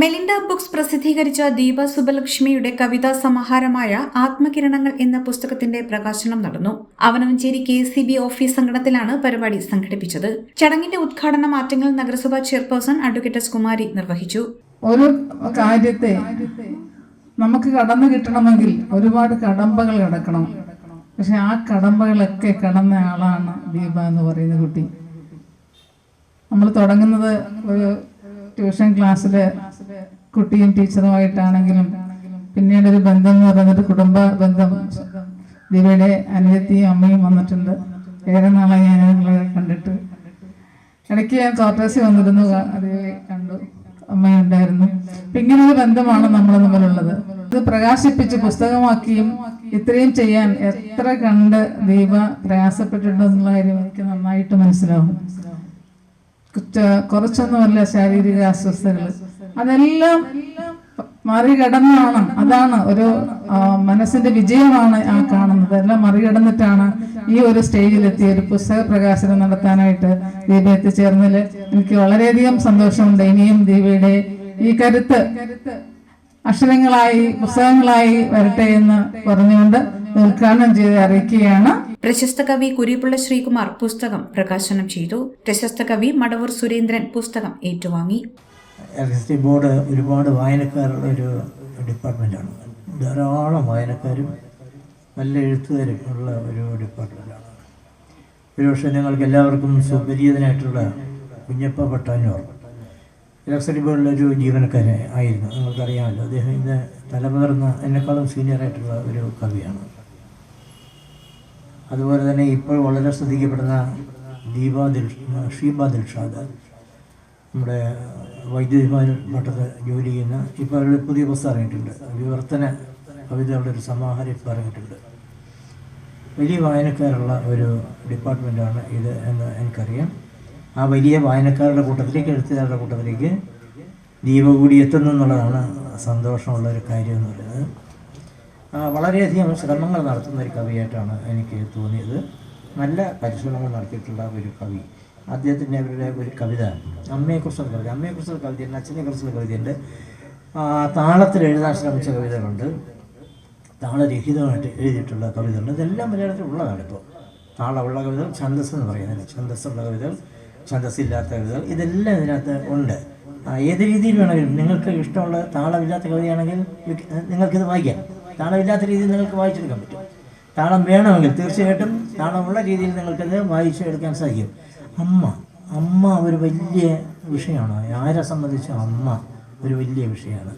Melinda books പ്രസിദ്ധീകരിച്ച ദീപ സുബലക്ഷ്മിയുടെ കവിതാ സമാഹാരമായ ആത്മകിരണങ്ങൾ എന്ന പുസ്തകത്തിന്റെ പ്രകാശനം നടന്നു. Avanavanchery K C B office സംഘടനത്തിലാണ് പരിപാടി സംഘടിപ്പിച്ചത്. ചടങ്ങിന്റെ ഉദ്ഘാടനം ആറ്റിങ്ങൽ നഗരസഭാ ചെയർപേഴ്സൺ അഡ്വക്കേറ്റ് എസ് കുമാരി നിർവഹിച്ചു. ഒരു കാര്യത്തെ നമുക്ക് കടന്നു കിട്ടണമെങ്കിൽ ഒരുപാട് കടമ്പകൾ കിടക്കണം. പക്ഷെ ആ കടമ്പകളൊക്കെ കടന്ന ആളാണ് ദീപ എന്ന് പറയുന്ന കുട്ടി. നമ്മൾ തുടങ്ങുന്നത് ഒരു ട്യൂഷൻ ക്ലാസ്സിലെ കുട്ടിയും ടീച്ചറുമായിട്ടാണെങ്കിലും പിന്നീട് ഒരു ബന്ധം എന്ന് പറയുന്നത് കുടുംബ ബന്ധം ദിവയുടെ അനിയത്തിയും അമ്മയും വന്നിട്ടുണ്ട്. ഏറെ നാളായി ഞാൻ നിങ്ങളെ കണ്ടിട്ട്. ഇടയ്ക്ക് ഞാൻ ക്വാർട്ടേഴ്സിൽ വന്നിരുന്നു അതേ കണ്ടു. അമ്മയുണ്ടായിരുന്നു അപ്പൊ ഇങ്ങനെ ഒരു ബന്ധമാണ് നമ്മൾ തമ്മിലുള്ളത്. ഇത് പ്രകാശിപ്പിച്ച് പുസ്തകമാക്കിയും ഇത്രയും ചെയ്യാൻ എത്ര കണ്ട് ദീപ പ്രയാസപ്പെട്ടിട്ടുണ്ടെന്നുള്ള കാര്യം എനിക്ക് നന്നായിട്ട് മനസ്സിലാവും. കുറച്ചൊന്നുമല്ല ശാരീരിക അസ്വസ്ഥതകൾ അതെല്ലാം മറികടന്നാണ്. അതാണ് ഒരു മനസ്സിന്റെ വിജയമാണ് ആ കാണുന്നത്. എല്ലാം മറികടന്നിട്ടാണ് ഈ ഒരു സ്റ്റേജിലെത്തി ഒരു പുസ്തക പ്രകാശനം നടത്താനായിട്ട് ദീപ എത്തിച്ചേർന്നതിൽ എനിക്ക് വളരെയധികം സന്തോഷമുണ്ട്. ഇനിയും ദീപയുടെ ഈ കരുത്ത് അക്ഷരങ്ങളായി പുസ്തകങ്ങളായി വരട്ടെ എന്ന് പറഞ്ഞുകൊണ്ട് ഉദ്ഘാടനം ചെയ്ത് അറിയിക്കുകയാണ്. പ്രശസ്ത കവി കുരിപ്പുള്ള ശ്രീകുമാർ പുസ്തകം പ്രകാശനം ചെയ്തു. പ്രശസ്ത കവി മടവൂർ സുരേന്ദ്രൻ പുസ്തകം ഏറ്റുവാങ്ങി. ഇലക്ട്രിസിറ്റി ബോർഡ് ഒരുപാട് വായനക്കാരുള്ള ഒരു ഡിപ്പാർട്ട്മെന്റാണ് ധാരാളം വായനക്കാരും നല്ല എഴുത്തുകാരും ഉള്ള ഒരു ഡിപ്പാർട്ട്മെന്റാണ് ഒരുപക്ഷെ ഞങ്ങൾക്ക് എല്ലാവർക്കും സുപരിചിതനായിട്ടുള്ള കുഞ്ഞപ്പ പട്ടാഞ്ഞൂർ ഇലക്ട്രിസിറ്റി ബോർഡിലെ ഒരു ജീവനക്കാരൻ ആയിരുന്നു. നിങ്ങൾക്കറിയാമല്ലോ അദ്ദേഹം ഇന്ന് തലമുതിർന്ന എന്നെക്കാളും സീനിയറായിട്ടുള്ള ഒരു കവിയാണ്. അതുപോലെ തന്നെ ഇപ്പോൾ വളരെ ശ്രദ്ധിക്കപ്പെടുന്ന ദീപ ദിൽ ഷീബ ദിൽഷാദ് നമ്മുടെ വൈദ്യുതി ഭവൻ മട്ടത്ത് ജോലി ചെയ്യുന്ന ഇപ്പോൾ അവരുടെ പുതിയ പുസ്തകം ഇറങ്ങിയിട്ടുണ്ട്. വിവർത്തന കവിതകളുടെ ഒരു സമാഹാരം ഇപ്പോൾ ഇറങ്ങിയിട്ടുണ്ട്. വലിയ വായനക്കാരുള്ള ഒരു ഡിപ്പാർട്ട്മെന്റാണ് ഇത് എന്ന് എനിക്കറിയാം. ആ വലിയ വായനക്കാരുടെ കൂട്ടത്തിലേക്ക് എഴുത്തുകാരുടെ കൂട്ടത്തിലേക്ക് ദീപ കൂടി എത്തുന്നു എന്നുള്ളതാണ് സന്തോഷമുള്ള ഒരു കാര്യം എന്ന് പറയുന്നത്. വളരെയധികം ശ്രമങ്ങൾ നടത്തുന്ന ഒരു കവിയായിട്ടാണ് എനിക്ക് തോന്നിയത്. നല്ല പരിശ്രമങ്ങൾ നടത്തിയിട്ടുള്ള ഒരു കവി. അദ്ദേഹത്തിന്റെ അവരുടെ ഒരു കവിത അമ്മയെക്കുറിച്ചുള്ള കവിത അമ്മയെക്കുറിച്ചുള്ള കവിതയുണ്ട് അച്ഛനെക്കുറിച്ചുള്ള കവിതയുണ്ട്. താളത്തിൽ എഴുതാൻ ശ്രമിച്ച കവിതകളുണ്ട്. താളരഹിതമായിട്ട് എഴുതിയിട്ടുള്ള കവിതകളുണ്ട്. ഇതെല്ലാം മലയാളത്തിൽ ഉള്ളതാണ് ഇപ്പോൾ താളമുള്ള കവിതകൾ ഛന്ദസ് എന്ന് പറയുന്നത്. ഛന്ദസ്സുള്ള കവിതകൾ ഛന്ദസ്സില്ലാത്ത കവിതകൾ. ഇതെല്ലാം ഇതിനകത്ത് ഉണ്ട്. ഏത് രീതിയിൽ വേണമെങ്കിലും നിങ്ങൾക്ക് ഇഷ്ടമുള്ള താളമില്ലാത്ത കവിതയാണെങ്കിൽ നിങ്ങൾക്കിത് വായിക്കാം. താളമില്ലാത്ത രീതിയിൽ നിങ്ങൾക്ക് വായിച്ചെടുക്കാൻ പറ്റും. താളം വേണമെങ്കിൽ തീർച്ചയായിട്ടും താളമുള്ള രീതിയിൽ നിങ്ങൾക്കത് വായിച്ചെടുക്കാൻ സാധിക്കും. അമ്മ അമ്മ ഒരു വലിയ വിഷയമാണ്. ആരെ സംബന്ധിച്ച് അമ്മ ഒരു വലിയ വിഷയമാണ്.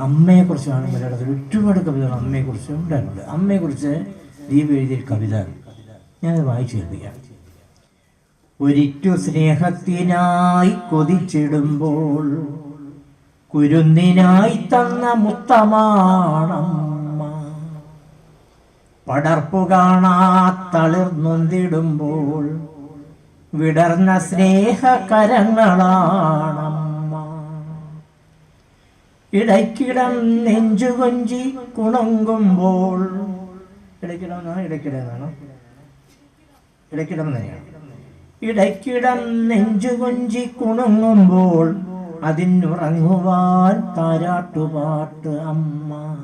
അമ്മയെക്കുറിച്ചാണ് മലയാളത്തിൽ ഒരുപാട് കവിതകൾ അമ്മയെക്കുറിച്ച് ഉണ്ടായിട്ടുണ്ട്. അമ്മയെക്കുറിച്ച് ദീപ് എഴുതിയ കവിത ഞാനത് വായിച്ചു കേൾപ്പിക്കാം. ഒരിറ്റു സ്നേഹത്തിനായി കൊതിച്ചിടുമ്പോൾ കുരുന്നിനായി തന്ന മുത്തമാണമ്മ. പടർപ്പു കാണാത്തളിർന്നൊന്തിടുമ്പോൾ വിടർന്ന സ്നേഹകരങ്ങളാണമ്മ. ഇടയ്ക്കിടം നെഞ്ചുകൊഞ്ചി കുണങ്ങുമ്പോൾ ഇടയ്ക്കിടം എന്നാണ് ഇടയ്ക്കിടം എന്നാണ്? ഇടയ്ക്കിടം തന്നെയാണ്. ഇടയ്ക്കിടം നെഞ്ചുകൊഞ്ചി കുണുങ്ങുമ്പോൾ അതിനുറങ്ങുവാൻ താരാട്ടുപാട്ട് അമ്മ.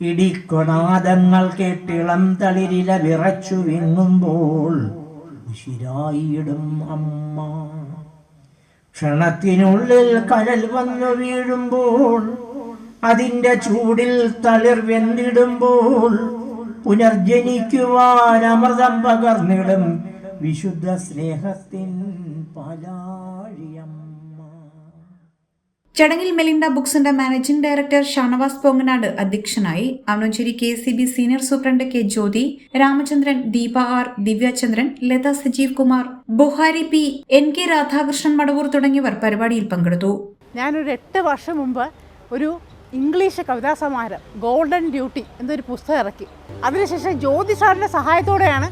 ഇടിക്കൊണാദങ്ങൾ കേട്ടിളം തളിരില വിറച്ചു വിങ്ങുമ്പോൾ ഉശിരായിടും അമ്മ. ക്ഷണത്തിനുള്ളിൽ കനൽ വന്നു വീഴുമ്പോൾ അതിന്റെ ചൂടിൽ തളിർ വെന്തിടുമ്പോൾ പുനർജനിക്കുവാൻ അമൃതം പകർന്നിടും വിശുദ്ധ സ്നേഹത്തിൻ പാലാഴിയമ്മ. ചടങ്ങിൽ മെലിൻഡ ബുക്സിന്റെ മാനേജിംഗ് ഡയറക്ടർ ഷാനവാസ് പൊങ്ങനാട് അധ്യക്ഷനായി. Avanavanchery K C B senior superintendent K Jyothi Ramachandran Deepa R Divyachandran Latha Sajeev Kumar Buhari P N K Radhakrishnan Madavoor തുടങ്ങിയവർ പരിപാടിയിൽ പങ്കെടുത്തു. ഞാനൊരു എട്ട് വർഷം മുമ്പ് ഒരു ഇംഗ്ലീഷ് കവിതാ സമാഹാരം ഗോൾഡൻ ഡ്യൂട്ടി എന്നൊരു പുസ്തകം ഇറക്കി. അതിനുശേഷം ജ്യോതി സാറിന്റെ സഹായത്തോടെയാണ്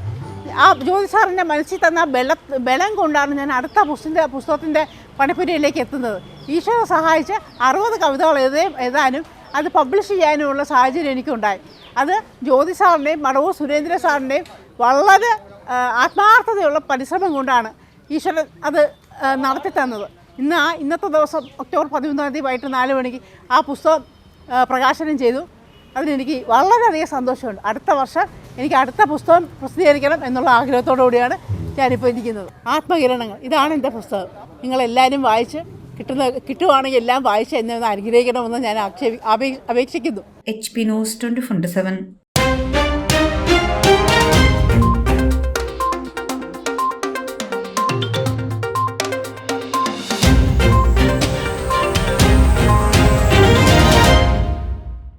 ആ ജ്യോതി സാറിന്റെ മനസ്സിൽ തന്ന ബല ബലം കൊണ്ടാണ് ഞാൻ അടുത്ത പുസ്തകത്തിന്റെ പുസ്തകത്തിന്റെ പണിപ്പുരയിലേക്ക് എത്തുന്നത്. ഈശോ സഹായിച്ച് അറുപത് കവിതകൾ എഴുതി എഴുതാനും അത് പബ്ലിഷ് ചെയ്യാനുമുള്ള സാഹചര്യം എനിക്കുണ്ടായി. അത് ജ്യോതി സാറിന്റെയും മടവൂർ സുരേന്ദ്ര സാറിന്റെയും വളരെ ആത്മാർത്ഥതയുള്ള പരിശ്രമം കൊണ്ടാണ് ഈശ്വരൻ അത് നടത്തി തന്നത്. ഇന്ന് ആ ഇന്നത്തെ ദിവസം ഒക്ടോബർ പതിമൂന്നാം തീയതി വൈകിട്ട് നാല് മണിക്ക് ആ പുസ്തകം പ്രകാശനം ചെയ്തു. അതിനെനിക്ക് വളരെയധികം സന്തോഷമുണ്ട്. അടുത്ത വർഷം എനിക്ക് അടുത്ത പുസ്തകം പ്രസിദ്ധീകരിക്കണം എന്നുള്ള ആഗ്രഹത്തോടു കൂടിയാണ് ഞാനിപ്പോൾ ഇരിക്കുന്നത്. ആത്മകിരണങ്ങൾ ഇതാണ് എന്റെ പുസ്തകം. നിങ്ങളെല്ലാവരും വായിച്ച് കിട്ടുന്ന കിട്ടുവാണെങ്കിൽ എല്ലാം വായിച്ച് എന്നെ ഒന്ന് അനുഗ്രഹിക്കണമെന്ന് ഞാൻ അപേക്ഷിക്കുന്നു. H P news twenty